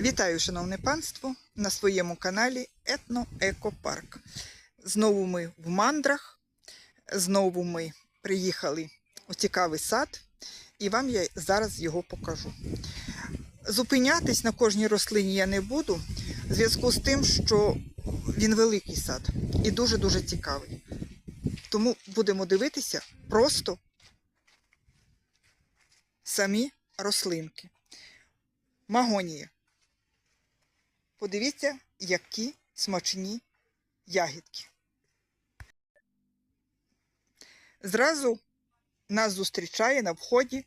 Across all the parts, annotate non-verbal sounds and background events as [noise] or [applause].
Вітаю, шановне панство, на своєму каналі Етно-Екопарк. Знову ми в мандрах, знову ми приїхали у цікавий сад, і вам я зараз його покажу. Зупинятись на кожній рослині я не буду, в зв'язку з тим, що він великий сад і дуже-дуже цікавий. Тому будемо дивитися просто самі рослинки. Магонія. Подивіться, які смачні ягідки. Зразу нас зустрічає на вході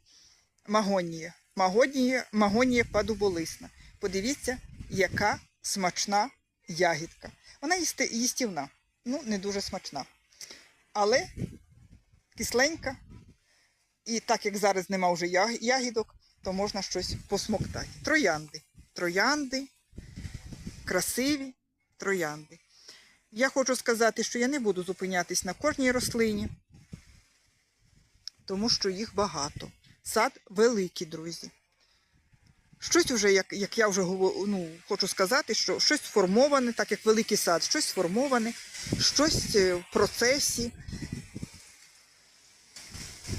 магонія. Магонія, магонія падуболисна. Подивіться, яка смачна ягідка. Вона їстівна, ну, не дуже смачна. Але кисленька. І так як зараз нема вже ягідок, то можна щось посмоктати. Троянди. Троянди, красиві троянди. Я хочу сказати, що я не буду зупинятись на кожній рослині, тому що їх багато. Сад великий, друзі. Щось вже, як, як я вже ну, хочу сказати, що щось сформоване, так як великий сад, щось сформоване, щось е, в процесі.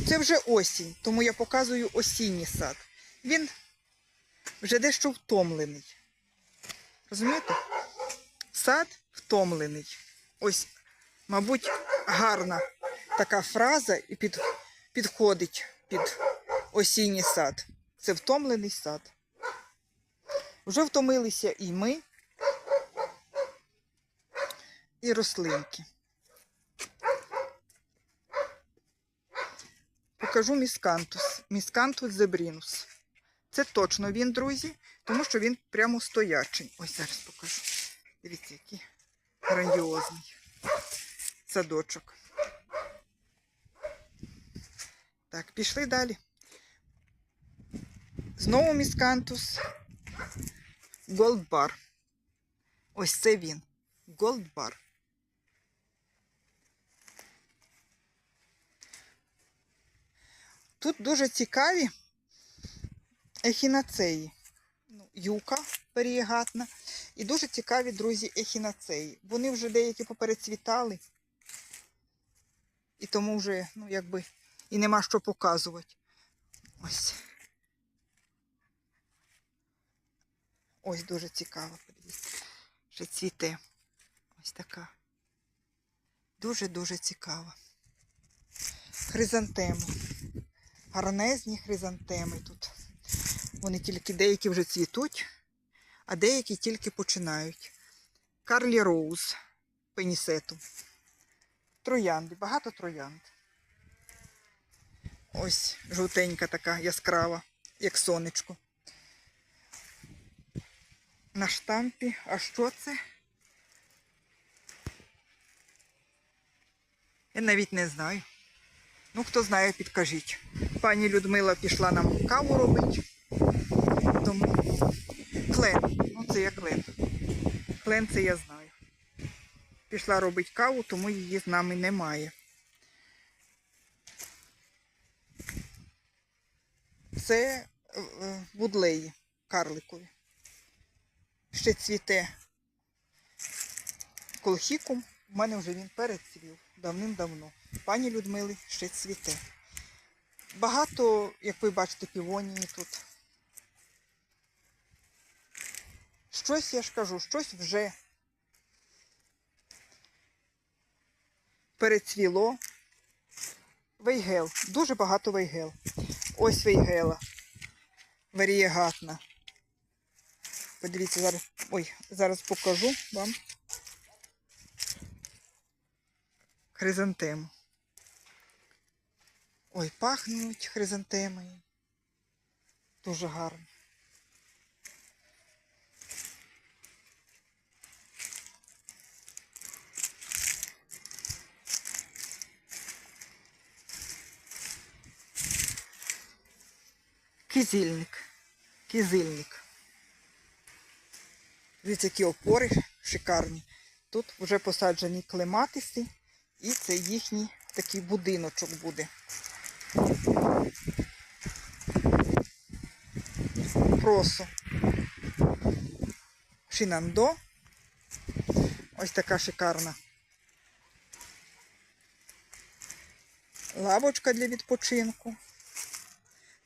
Це вже осінь, тому я показую осінній сад. Він вже дещо втомлений. Розумієте? Сад втомлений. Ось, мабуть, гарна така фраза і під, підходить під осінній сад. Це втомлений сад. Вже втомилися і ми, і рослинки. Покажу міскантус. Міскантус зебрінус. Це точно він, друзі, тому що він прямо стоячий. Ось зараз покажу. Дивіться, який грандіозний садочок. Так, пішли далі. Знову міскантус. Голдбар. Ось це він. Голдбар. Тут дуже цікаві ехінацеї. Ну, юка перієгатна. І дуже цікаві, друзі, ехінацеї. Вони вже деякі поперецвітали. І тому вже, ну, якби, і нема що показувати. Ось. Ось дуже цікаво, подивіться. Ще цвіте. Ось така. Дуже-дуже цікава. Хризантеми. Гарнезні хризантеми тут. Вони тільки деякі вже цвітуть, а деякі тільки починають. Карлі Роуз пенісету. Троянди, багато троянд. Ось жовтенька така яскрава, як сонечко. На штампі. А що це? Я навіть не знаю. Ну, хто знає, підкажіть. Пані Людмила пішла нам каву робити. Тому клен. Ну, це я клен. Клен це я знаю. Пішла робити каву, тому її з нами немає. Це е, е, будлеї карликові. Ще цвіте колхікум. У мене вже він перецвів давним-давно. Пані Людмили ще цвіте. Багато, як ви бачите, півонії тут. Щось я ж кажу, щось вже перецвіло. Вейгел. Дуже багато вейгел. Ось вейгела. Варієгатна. Подивіться, зараз. Ой, зараз покажу вам хризантему. Ой, пахнуть хризантемою. Дуже гарно. Кизильник. Кизильник. Дивіться, які опори шикарні. Тут вже посаджені клематиси, і це їхній такий будиночок буде. Просо. Шинандо. Ось така шикарна. Лавочка для відпочинку.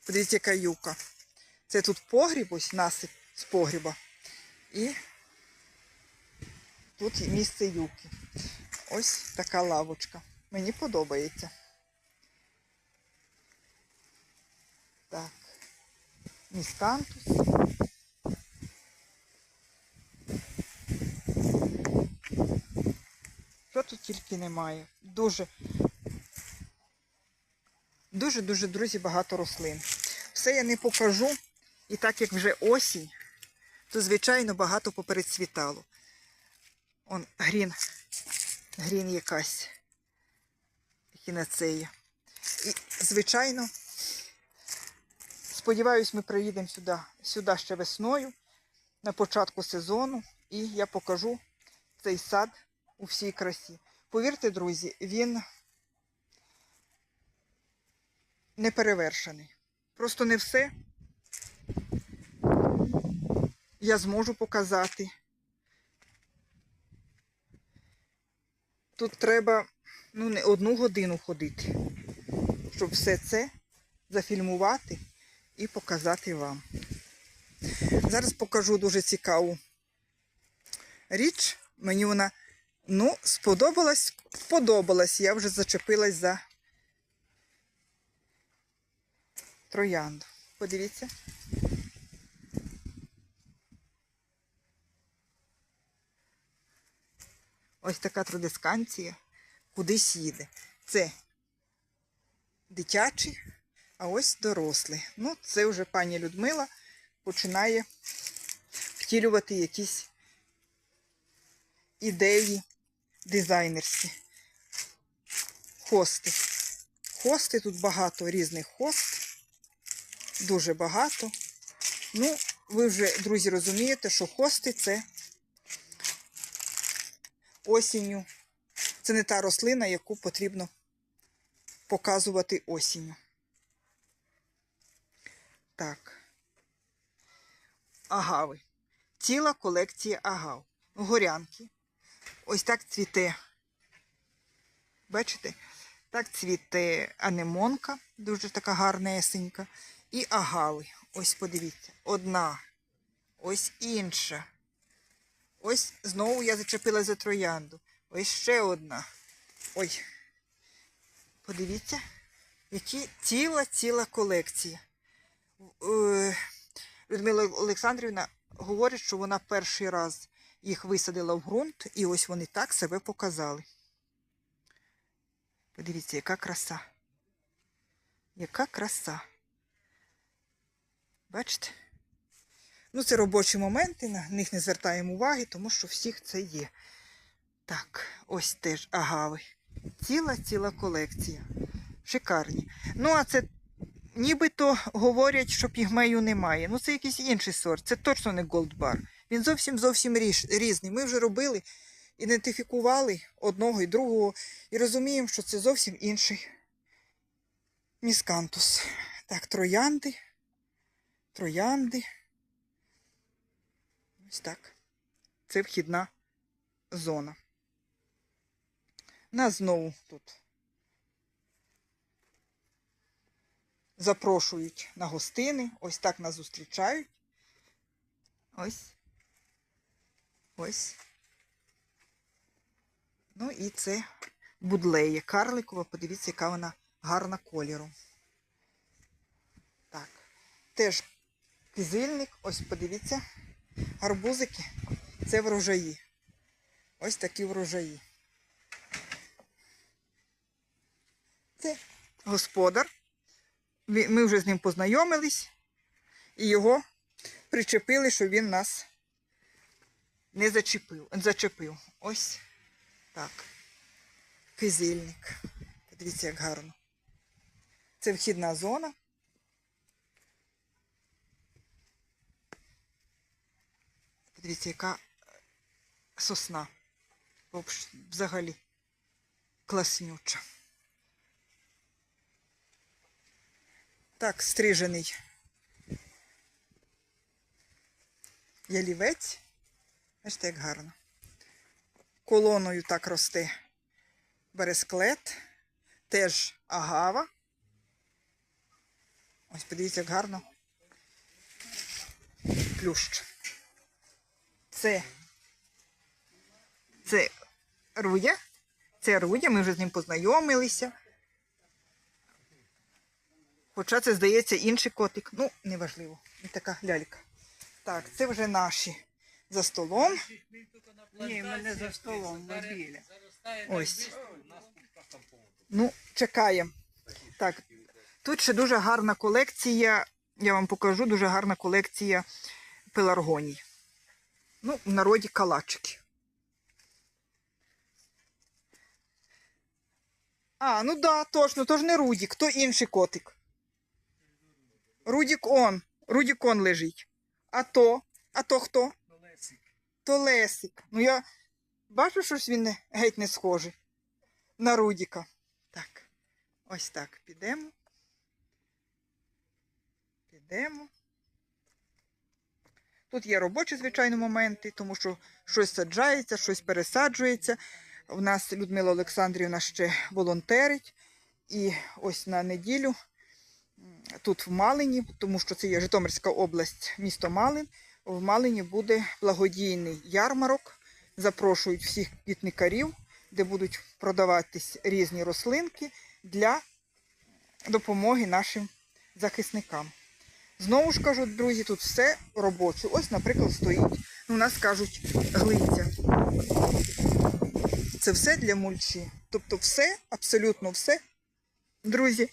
Подивіться, яка юка. Це тут погріб, ось насип з погріба. І тут місце юки. Ось така лавочка. Мені подобається. Так. Міскантус. Що тут тільки немає. Дуже, дуже, дуже, друзі, багато рослин. Все я не покажу. І так як вже осінь, то, звичайно, багато попередцвітало. Он грін, грін якась. Хінацея. І, звичайно, сподіваюсь, ми приїдемо сюди, сюди ще весною, на початку сезону, і я покажу цей сад у всій красі. Повірте, друзі, він не перевершений. Просто не все я зможу показати. Тут треба ну, не одну годину ходити, щоб все це зафільмувати і показати вам. Зараз покажу дуже цікаву річ. Мені вона ну, сподобалась, сподобалась. Я вже зачепилась за троянду. Подивіться. Ось така традисканція кудись їде. Це дитячі, а ось дорослі. Ну, це вже пані Людмила починає втілювати якісь ідеї дизайнерські. Хости. Хости тут багато різних хост. Дуже багато. Ну, ви вже, друзі, розумієте, що хости це осінню. Це не та рослина, яку потрібно показувати осінню. Так. Агави. Ціла колекція агав. Горянки. Ось так цвіте. Бачите? Так цвіте анемонка, дуже така гарна ясенька. І агави. Ось подивіться. Одна. Ось інша. Ось знову я зачепила за троянду. Ось ще одна. Ой. Подивіться, які ціла-ціла колекція. Е, Людмила Олександрівна говорить, що вона перший раз їх висадила в ґрунт, і ось вони так себе показали. Подивіться, яка краса. Яка краса. Бачите? Ну, це робочі моменти, на них не звертаємо уваги, тому що всіх це є. Так, ось теж агави. Ціла-ціла колекція. Шикарні. Ну, а це нібито говорять, що пігмею немає. Ну, це якийсь інший сорт. Це точно не голдбар. Він зовсім зовсім різний. Ми вже робили, ідентифікували одного і другого і розуміємо, що це зовсім інший міскантус. Так, троянди. Троянди. Ось так. Це вхідна зона. Нас знову тут запрошують на гостини. Ось так нас зустрічають. Ось. Ось. Ну і це будлеє карликова. Подивіться, яка вона гарна кольору. Так. Теж кизильник. Ось подивіться. Гарбузики це врожаї. Ось такі врожаї. Це господар. Ми вже з ним познайомились і його причепили, щоб він нас не зачепив. зачепив. Ось так. Кизильник. Подивіться, як гарно. Це вхідна зона. Подивіться, яка сосна. Взагалі класнюча. Так, стрижений ялівець. Бачите, як гарно. Колоною так росте бересклет, теж агава. Ось подивіться, як гарно. Плющ. Це, це Руя. Це Руя, ми вже з ним познайомилися. Хоча це, здається, інший котик. Ну, неважливо. Він така лялька. Так, це вже наші за столом. Ні, в мене за столом на біля. Ось. Ну, чекаємо. Так, тут ще дуже гарна колекція. Я вам покажу дуже гарна колекція пеларгоній. Ну, в народі калачики. А, ну да, точно, то ж не Рудік, то інший котик. Рудік он. Рудік он лежить. А то? А то хто? То Лесик. Ну я бачу, щось він геть не схожий на Рудіка. Так, ось так, підемо. Підемо. Тут є робочі, звичайно, моменти, тому що щось саджається, щось пересаджується. У нас Людмила Олександрівна ще волонтерить. І ось на неділю тут в Малині, тому що це є Житомирська область, місто Малин. В Малині буде благодійний ярмарок. Запрошують всіх квітникарів, де будуть продаватись різні рослинки для допомоги нашим захисникам. Знову ж кажу, друзі, тут все робоче. Ось, наприклад, стоїть. Ну, у нас кажуть глиця. Це все для мульчі. Тобто все, абсолютно все. Друзі,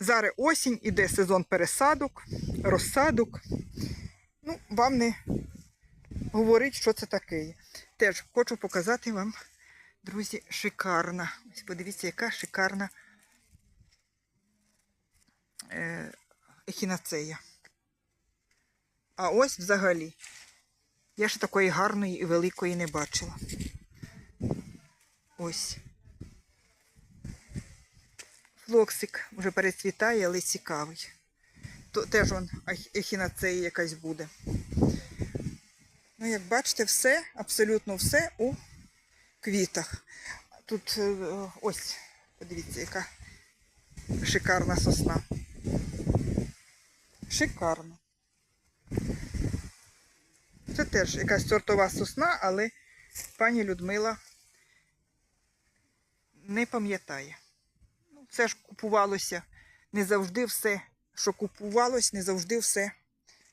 зараз осінь, іде сезон пересадок, розсадок. Ну, вам не говорить, що це таке. Теж хочу показати вам, друзі, шикарна. Ось подивіться, яка шикарна е, ехінацея. А ось взагалі. Я ще такої гарної і великої не бачила. Ось. Флоксик вже перецвітає, але цікавий. То теж он ехінацея якась буде. Ну, як бачите, все, абсолютно все у квітах. Тут е, ось, подивіться, яка шикарна сосна. Шикарно. Це теж якась сортова сосна, але пані Людмила не пам'ятає. Ну, це ж купувалося не завжди все, що купувалось, не завжди все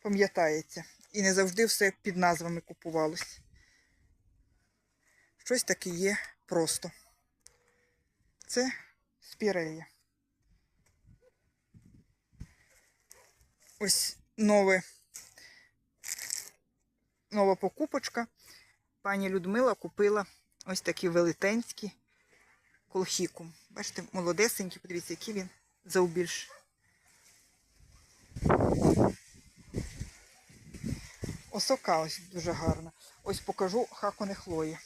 пам'ятається. І не завжди все під назвами купувалось. Щось таке є просто. Це спірея. Ось нове, нова покупочка. Пані Людмила купила ось такі велетенські колхікум. Бачите, молодесенький, подивіться, який він завбільш. Осока ось дуже гарна. Ось покажу хаконе хлої.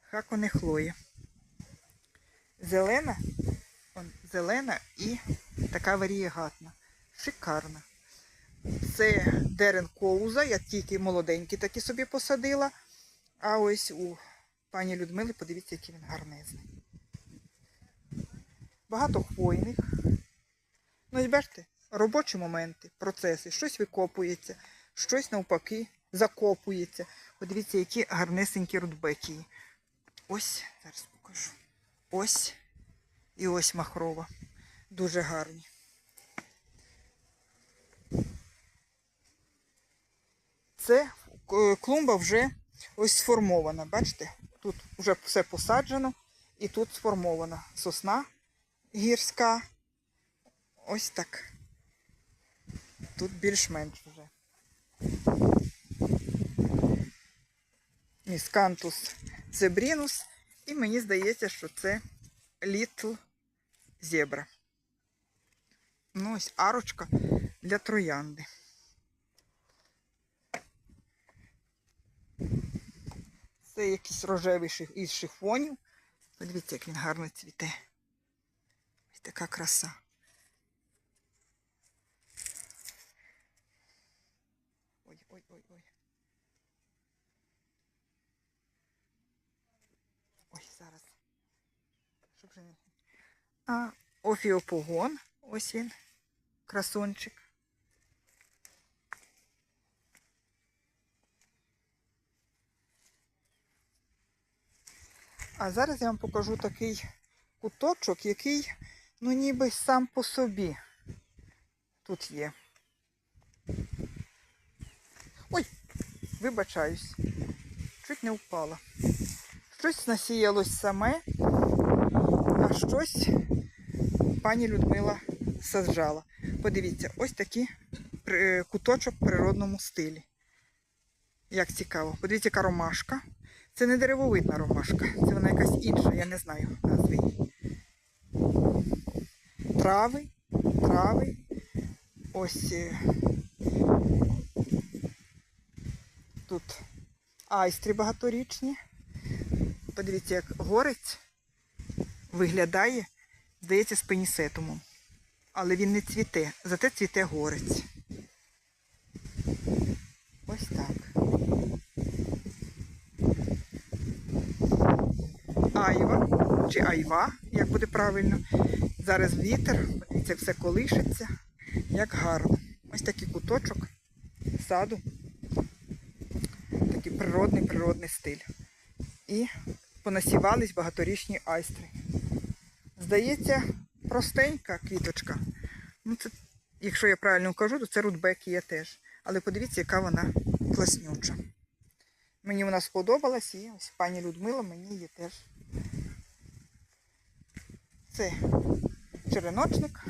Хаконе хлої. Зелена, зелена і така варієгатна. Шикарна. Це дерен коуза, я тільки молоденький такі собі посадила. А ось у пані Людмили, подивіться, який він гарнезний. Багато хвойних. Ну, і бачите, робочі моменти, процеси, щось викопується, щось навпаки закопується. Подивіться, які гарнесенькі рудбекії. Ось, зараз покажу. Ось і ось махрова. Дуже гарні. Це е, клумба вже ось сформована. Бачите? Тут вже все посаджено і тут сформована сосна гірська. Ось так. Тут більш-менш вже. Міскантус зебрінус. І мені здається, що це Літл зебра. Ну, ось арочка для троянди. Це якийсь рожевий із шифонів. Подивіться, як він гарно цвіте. Ось така краса. Ой-ой-ой-ой. Ой, зараз. Щоб же не... А офіопогон. Ось він. красончик. А зараз я вам покажу такий куточок, який, ну ніби сам по собі тут є. Ой, вибачаюсь, чуть не впала. Щось насіялось саме, а щось пані Людмила саджала. Подивіться, ось такий куточок в природному стилі. Як цікаво. Подивіться, яка ромашка. Це не деревовидна ромашка, це вона якась інша, я не знаю назви її. Трави, трави. Ось е, тут айстри багаторічні. Подивіться, як горець виглядає, здається, з пенісетумом. Але він не цвіте, зате цвіте горець. Ось так. Айва чи айва, як буде правильно. Зараз вітер, подивіться, як все колишиться, як гарно. Ось такий куточок саду. Такий природний природний стиль. І понасівались багаторічні айстри. Здається, простенька квіточка. Ну, це, якщо я правильно кажу, то це рудбекія теж. Але подивіться, яка вона класнюча. Мені вона сподобалась і ось пані Людмила мені її теж. Це череночник.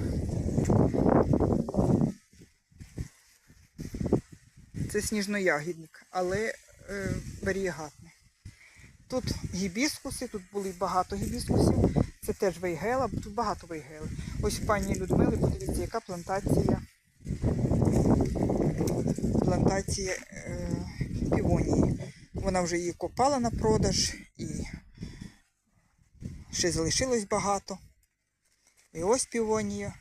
Це сніжноягідник, але е, варієгатний. Тут гібіскуси, тут були багато гібіскусів. Це теж вейгела, тут багато вейгели. Ось пані Людмили, подивіться, яка плантація. Плантація е, півонії. Вона вже її копала на продаж і ще залишилось багато. І ось півонія,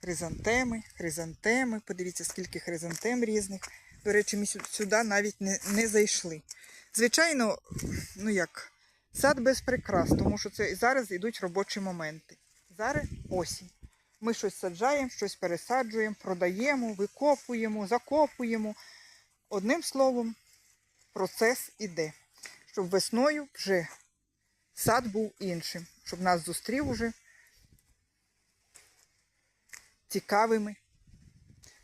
хризантеми, хризантеми. Подивіться, скільки хризантем різних. До речі, ми сюди навіть не, не зайшли. Звичайно, ну як, сад без прикрас, тому що це зараз йдуть робочі моменти. Зараз осінь. Ми щось саджаємо, щось пересаджуємо, продаємо, викопуємо, закопуємо. Одним словом, процес іде. Щоб весною вже сад був іншим, щоб нас зустрів уже цікавими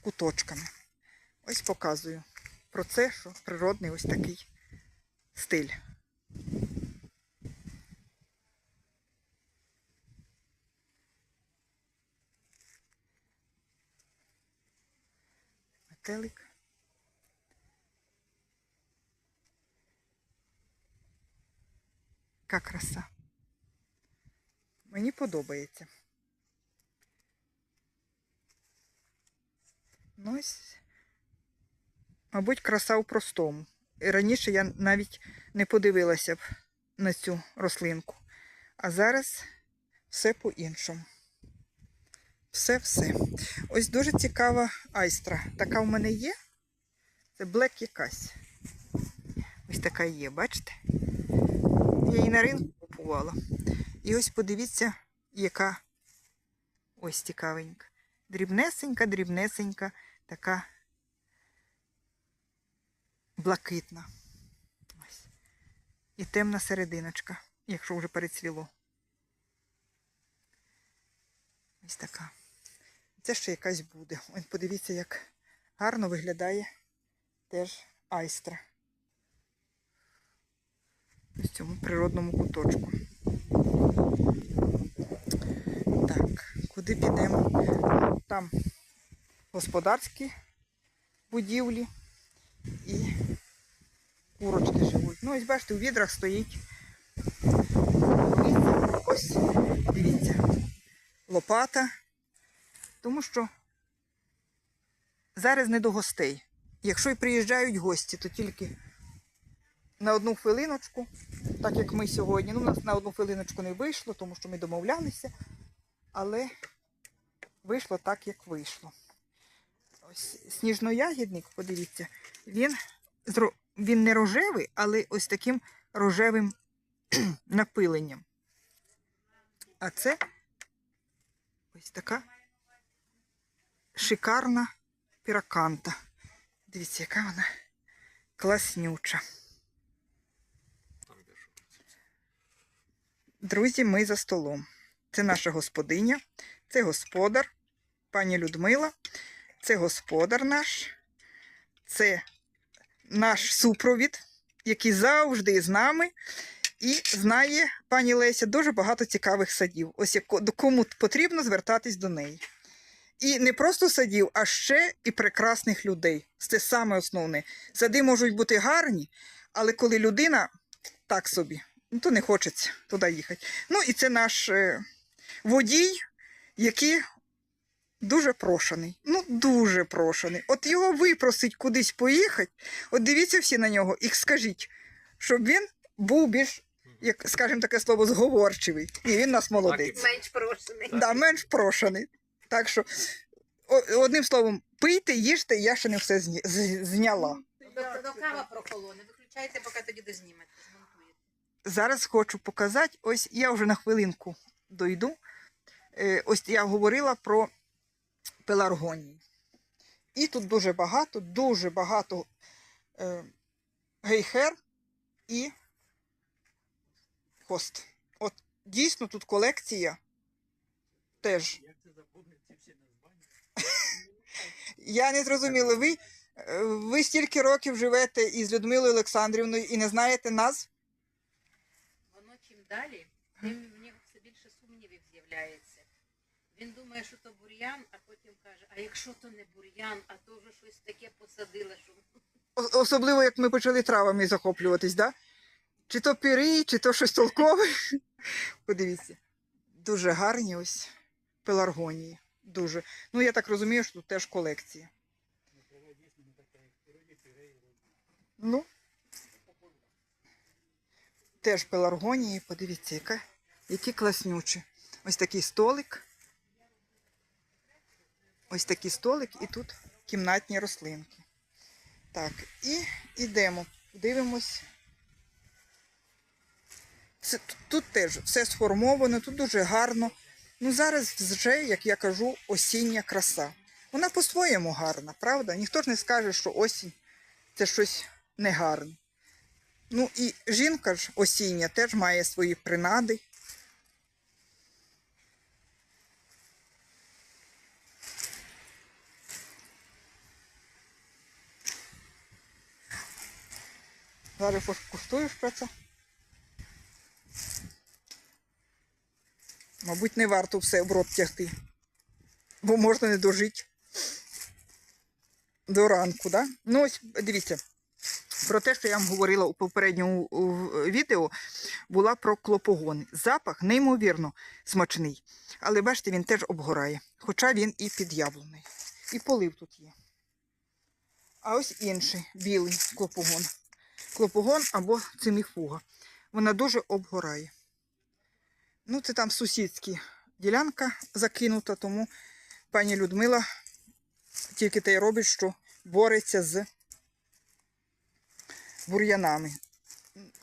куточками. Ось показую про це, що природний ось такий стиль. Метелик. Яка краса. Мені подобається. Ну, ось, мабуть, краса у простому. І раніше я навіть не подивилася б на цю рослинку. А зараз все по-іншому. Все-все. Ось дуже цікава айстра. Така в мене є. Це блек якась. Ось така є, бачите? Я її на ринку купувала. І ось подивіться, яка ось цікавенька. Дрібнесенька, дрібнесенька, така блакитна. Ось. І темна серединочка, якщо вже перецвіло. Ось така. Це ще якась буде. Ось подивіться, як гарно виглядає теж айстра. В цьому природному куточку. Так, куди підемо? Там господарські будівлі і курочки живуть. Ну, ось бачите, у відрах стоїть. Ось, дивіться, лопата. Тому що зараз не до гостей. Якщо й приїжджають гості, то тільки на одну хвилиночку, так як ми сьогодні. Ну, у нас на одну хвилиночку не вийшло, тому що ми домовлялися, але вийшло так, як вийшло. Ось сніжноягідник, подивіться, він, він не рожевий, але ось таким рожевим [clears throat] напиленням. А це ось така шикарна піраканта. Дивіться, яка вона класнюча. Друзі, ми за столом. Це наша господиня, це господар, пані Людмила, це господар наш, це наш супровід, який завжди з нами. І знає пані Леся дуже багато цікавих садів. Ось до кому потрібно звертатись до неї. І не просто садів, а ще і прекрасних людей. Це саме основне. Сади можуть бути гарні, але коли людина так собі, ну, то не хочеться туди їхати. Ну і це наш е, водій, який дуже прошений. Ну, дуже прошений. От його випросить кудись поїхати. От дивіться всі на нього і скажіть, щоб він був більш, як скажімо таке слово, зговорчивий. І він нас молодець. Менш прошений. Да, менш прошений. Так що, одним словом, пийте, їжте, я ще не все зняла. До, до кава прохолоне. Виключайте, поки тоді дознімете, змонтуєте. Зараз хочу показати, ось я вже на хвилинку дойду. Е, Ось я говорила про пеларгонії. І тут дуже багато, дуже багато е, гейхер і хост. От дійсно тут колекція теж. [laughs] Я не зрозуміла, ви, е, ви стільки років живете із Людмилою Олександрівною і не знаєте нас? Воно чим далі, тим в нього все більше сумнівів з'являється. Він думає, що то бур'ян, а потім каже, а якщо то не бур'ян, а то вже щось таке посадила, що Особливо, як ми почали травами захоплюватись, да? Чи то пірий, чи то щось толкове. [laughs] Подивіться. Дуже гарні ось пеларгонії. Дуже. Ну, я так розумію, що тут теж колекція. Ну. Теж пеларгонії, подивіться, яка, які класнючі. Ось такий столик. Ось такий столик, і тут кімнатні рослинки. Так, і йдемо, дивимось. Це, тут теж все сформовано, тут дуже гарно. Ну, зараз вже, як я кажу, осіння краса. Вона по-своєму гарна, правда? Ніхто ж не скаже, що осінь це щось негарне. Ну і жінка ж осіння теж має свої принади. Зараз покуштуєш про це. Мабуть, не варто все в рот тягти, бо можна не дожити до ранку, да? Ну, ось дивіться, про те, що я вам говорила у попередньому відео, була про клопогони. Запах неймовірно смачний, але бачите, він теж обгорає, хоча він і під'явлений. І полив тут є. А ось інший білий клопогон клопогон або циміфуга. Вона дуже обгорає. Ну, це там сусідські ділянка закинута, тому пані Людмила тільки те й робить, що бореться з бур'янами.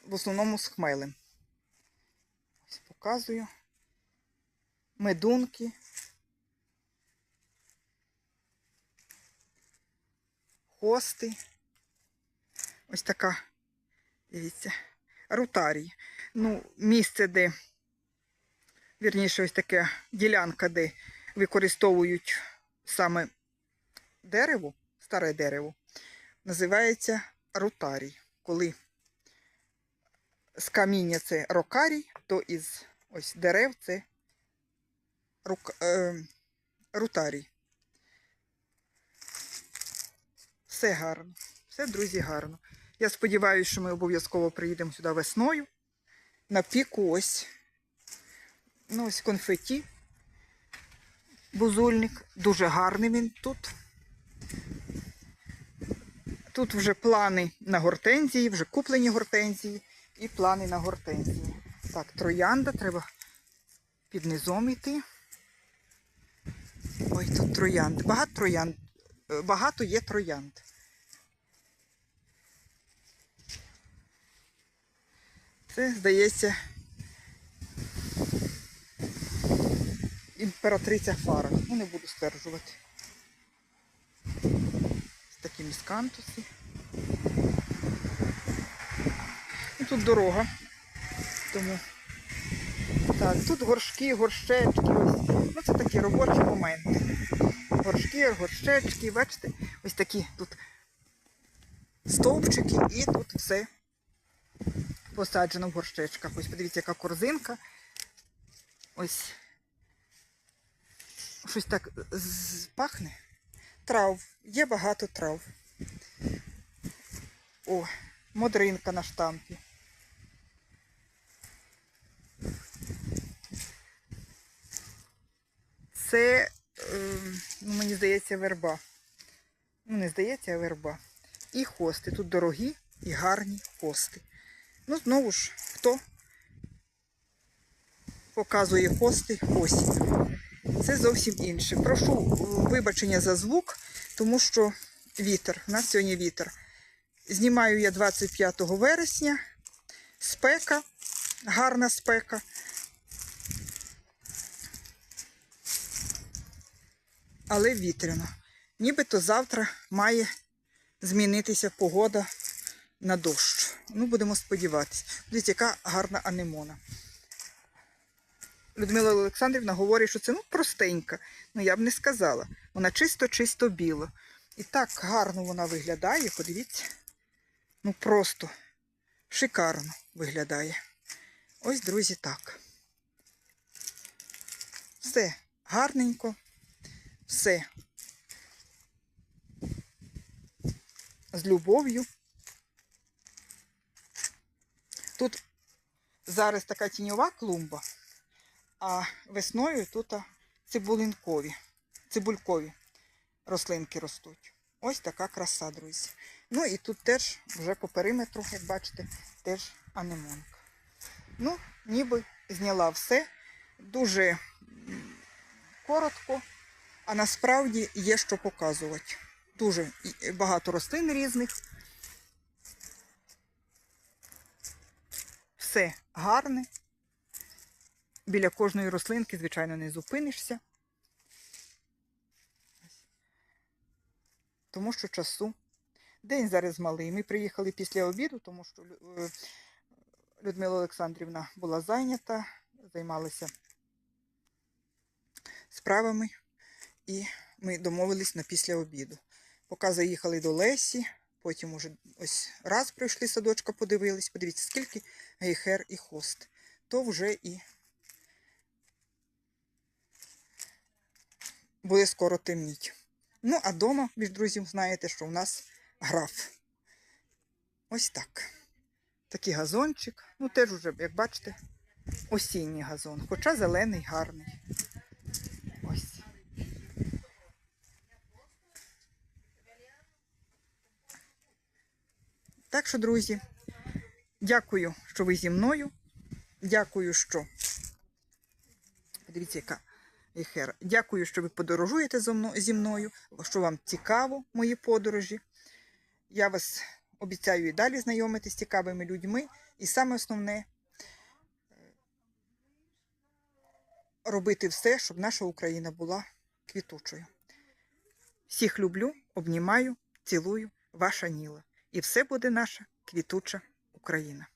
В основному з хмелем. Ось показую. Медунки. Хости. Ось така, дивіться, рутарій. Ну, місце, де, вірніше, ось таке ділянка, де використовують саме дерево, старе дерево, називається рутарій. Коли з каміння це рокарій, то із ось дерев це рук, е, рутарій. Все гарно. Все, друзі, гарно. Я сподіваюся, що ми обов'язково приїдемо сюди весною. На піку ось. Ну, ось конфеті. Бузульник. Дуже гарний він тут. Тут вже плани на гортензії, вже куплені гортензії і плани на гортензії. Так, троянда, треба під низом йти. Ой, тут троянд. Багато троянд. Е, Багато є троянд. Це, здається, імператриця Фара. Ну, не буду стверджувати. Ось такі міскантуси. І тут дорога. Тому так, тут горшки, горщечки. Ось. Ну, це такі робочі моменти. Горшки, горщечки, бачите, ось такі тут стовпчики і тут все посаджено в горщечках. Ось подивіться, яка корзинка. Ось щось так пахне. Трав. Є багато трав. О, модринка на штампі. Це, ем, ну, мені здається, верба. Ну, не здається, а верба. І хости. Тут дорогі і гарні хости. Ну, знову ж, хто показує хости, ось. Це зовсім інше. Прошу е, вибачення за звук, тому що вітер. У нас сьогодні вітер. Знімаю я 25 вересня. Спека, гарна спека. Але вітряно. Нібито завтра має змінитися погода на дощ. Ну, будемо сподіватися. Дивіться, яка гарна анемона. Людмила Олександрівна говорить, що це ну, простенька. Ну, я б не сказала. Вона чисто-чисто біла. І так гарно вона виглядає, подивіться. Ну просто шикарно виглядає. Ось, друзі, так. Все гарненько, все з любов'ю. Тут зараз така тіньова клумба, а весною тут цибулинкові, цибулькові рослинки ростуть. Ось така краса, друзі. Ну і тут теж вже по периметру, як бачите, теж анемонка. Ну, ніби зняла все дуже коротко, а насправді є що показувати. Дуже багато рослин різних. Все гарне. Біля кожної рослинки, звичайно, не зупинишся. Тому що часу. День зараз малий. Ми приїхали після обіду, тому що е, Людмила Олександрівна була зайнята, займалася справами, і ми домовились на після обіду. Поки заїхали до Лесі, потім уже ось раз прийшли садочка, подивились. Подивіться, скільки гейхер і хост. То вже і буде скоро темніть. Ну, а вдома, між друзів, знаєте, що у нас граф. Ось так. Такий газончик. Ну, теж уже, як бачите, осінній газон. Хоча зелений, гарний. Так що, друзі, дякую, що ви зі мною. Дякую, що. Дивіться, яка ехера. Дякую, що ви подорожуєте зі мною, що вам цікаво мої подорожі. Я вас обіцяю і далі знайомити з цікавими людьми. І саме основне е, робити все, щоб наша Україна була квітучою. Всіх люблю, обнімаю, цілую, ваша Ніла. І все буде наша квітуча Україна.